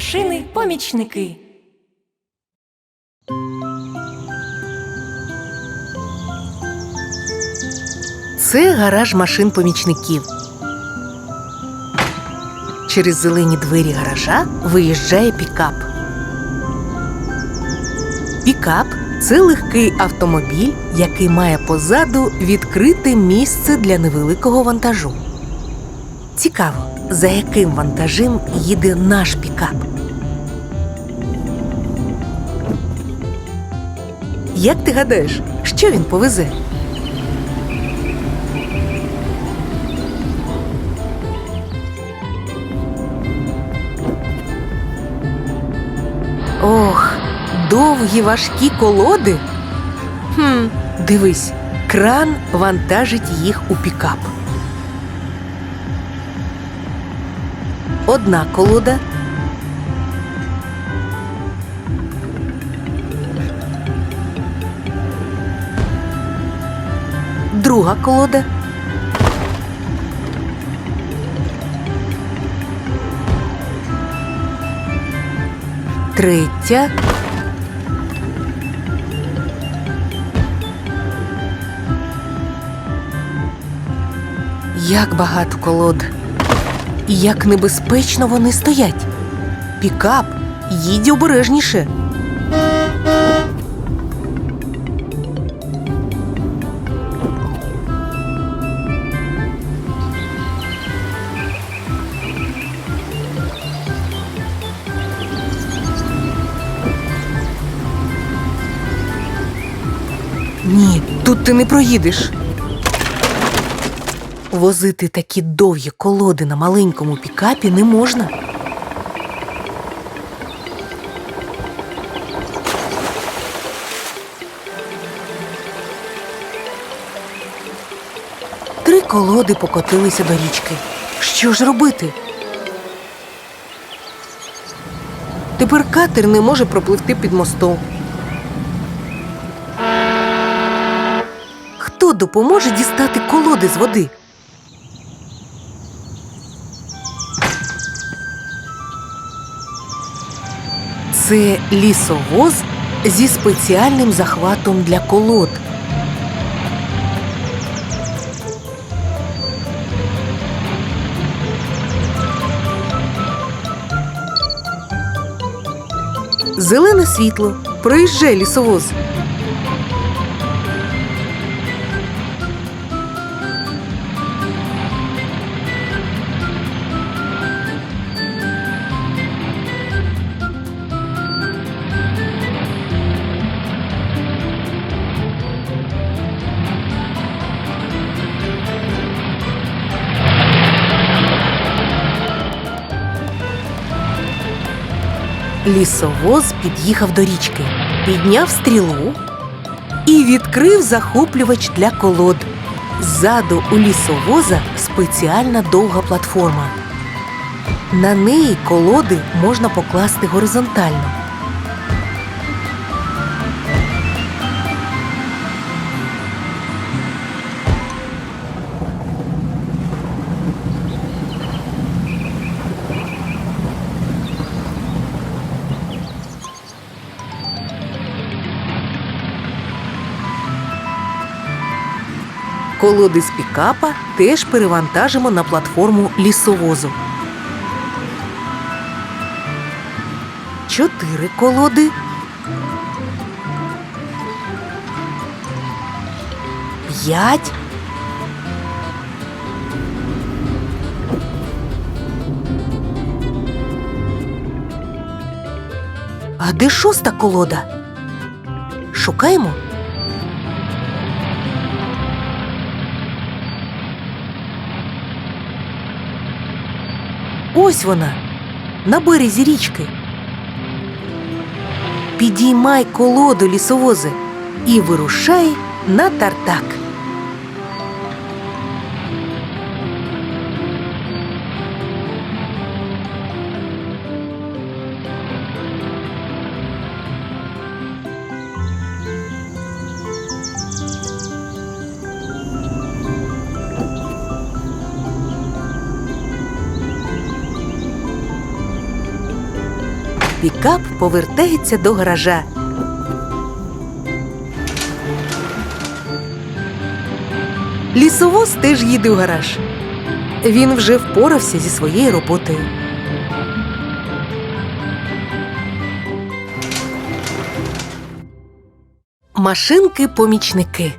Машини, помічники. Це гараж машин помічників. Через зелені двері гаража виїжджає пікап. Пікап це легкий автомобіль, який має позаду відкрите місце для невеликого вантажу. Цікаво, за яким вантажем їде наш пікап. Як ти гадаєш, що він повезе? Ох, довгі важкі колоди. Хм, дивись, кран вантажить їх у пікап. Одна колода. Друга колода. Третя. Як багато колод. І як небезпечно вони стоять. Пікап, їдь обережніше. Ні, тут ти не проїдеш. Возити такі довгі колоди на маленькому пікапі не можна. Три колоди покотилися до річки. Що ж робити? Тепер катер не може пропливти під мостом. Хто допоможе дістати колоди з води? Це лісовоз зі спеціальним захватом для колод. Зелене світло. Проїжджай лісовоз. Лісовоз під'їхав до річки, підняв стрілу і відкрив захоплювач для колод. Ззаду у лісовоза спеціальна довга платформа. На неї колоди можна покласти горизонтально. Колоди з пікапа теж перевантажимо на платформу лісовозу. Чотири колоди. П'ять. А де шоста колода? Шукаємо? Ось вона, на березі річки. Підіймай колоду лісовози і вирушай на тартак. Пікап повертається до гаража. Лісовоз теж їде у гараж. Він вже впорався зі своєю роботою. Машинки-помічники.